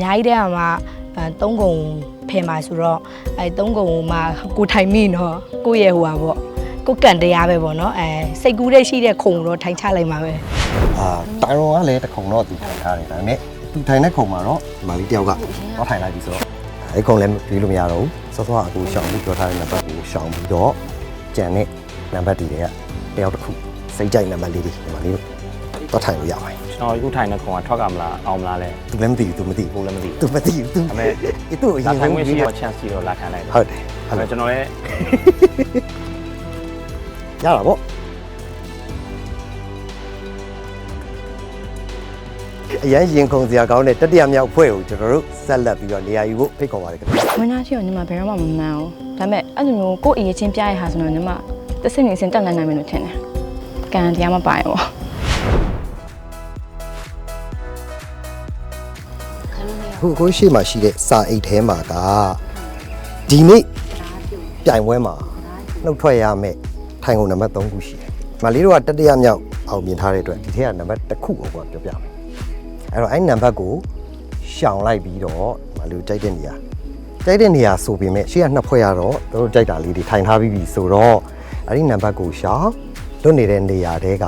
များကြီးတဲ့ကမှအဲသုံးကုံဖယ်မှာဆိုတော့အဲသုံးကုံမှာကိုထိုင်မိနော်ကိုယ့်ရဲ့ဟိုပါပေါ့ကိုယ်ကန်တရားပဲပေါ့နော်အဲစိတ်ကူးတဲ့ရှိတဲ့ခုံတော့ထိုင်ချလိုက်မှာပဲအာတိုင်ရွန်ကလည်းတစ်ခုံတော့သူထိုင်ထားတယ်ဒါပေမဲ့သူထိုင်တဲ့ခုံမှာတော့ဒီမလေးတယောက်ကတော့ထိုင်လိုက်ပြီဆိုတော့အဲ့ခုံလည်းပြီးလို့မရတော့ဘူးစောစောအကူရှောင်းပြီးပြောထားတဲ့နံပါတ်ကိုရှောင်းပြီးတော့ကြံတဲ့နံပါတ်တွေကတယောက်တစ်ခုစိတ်ကြိုက်နံပါတ်လေးတွေဒီမလေး တော့ထိုင်လို့ရပါတယ်ကျွန်တော်အခုထိုင်တဲ့ခုံကထွက်ကမလားအောင်မလားလဲသူလည်းမသိဘူးသူမသိဘူးဘူးလည်းမသိသူဘူးမသိဘူးသူဒါပေမဲ့အဲ့ သူ့အရလာင်ထိုင်ဆုံးခွင့်ရှိပြီးတော့ chance ရှိတော့လာခံလိုက်တယ်ဟုတ်တယ်ဒါပေမဲ့ကျွန်တော်လည်းရတာပေါ့အရန်ရင်ခုန်စရာကောင်းတဲ့တတိယမြောက်ဖွဲ့ကိုကျွန်တော်တို့ဆက်လက်ပြီးတော့နေရာယူဖို့ဖိတ်ခေါ်ပါတယ်ခင်ဗျာ မနာရှိတော့ညီမဘယ်တော့မှမမှန်ဘူးဒါပေမဲ့အဲ့လိုမျိုးကိုယ့်အရေးချင်းပြရတဲ့ဟာဆိုတော့ညီမတစ်စင်းနေစင်တက်နိုင်နိုင်မယ်လို့ထင်တယ်ကံတရားမပိုင်ဘူး ခုကိုရှိမှရှိတဲ့စာအိတ်ထဲမှာကဒီနေ့ပြိုင်ပွဲမှာနှုတ်ထွက်ရမယ်ထိုင်ကုန်နံပါတ်3ခုရှိတယ်။မလေးတို့ကတတိယမြောက်အောင်မြင်ထားတဲ့အတွက်ဒီထက်ကနံပါတ်1ခုကိုကပြောပြမယ်။အဲ့တော့အဲ့နံပါတ်ကိုရှောင်လိုက်ပြီးတော့မလေးတို့ကြိုက်တဲ့နေရာကြိုက်တဲ့နေရာဆိုပေမဲ့ရှေ့ကနှစ်ဖွဲ့ရတော့တို့ကြိုက်တာလေးတွေထိုင်ထားပြီးပြီဆိုတော့အဲ့ဒီနံပါတ်ကိုရှောင်လွတ်နေတဲ့နေရာတဲက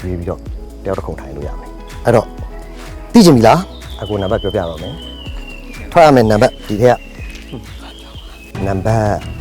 ရွေးပြီးတော့တယောက်တစ်ခုထိုင်လို့ရမယ်။အဲ့တော့သိချင်ပြီလား အကူနံပါတ်ပြောပြတော့မယ်ထွက်ရမယ်နံပါတ်ဒီထက်ကနံပါတ်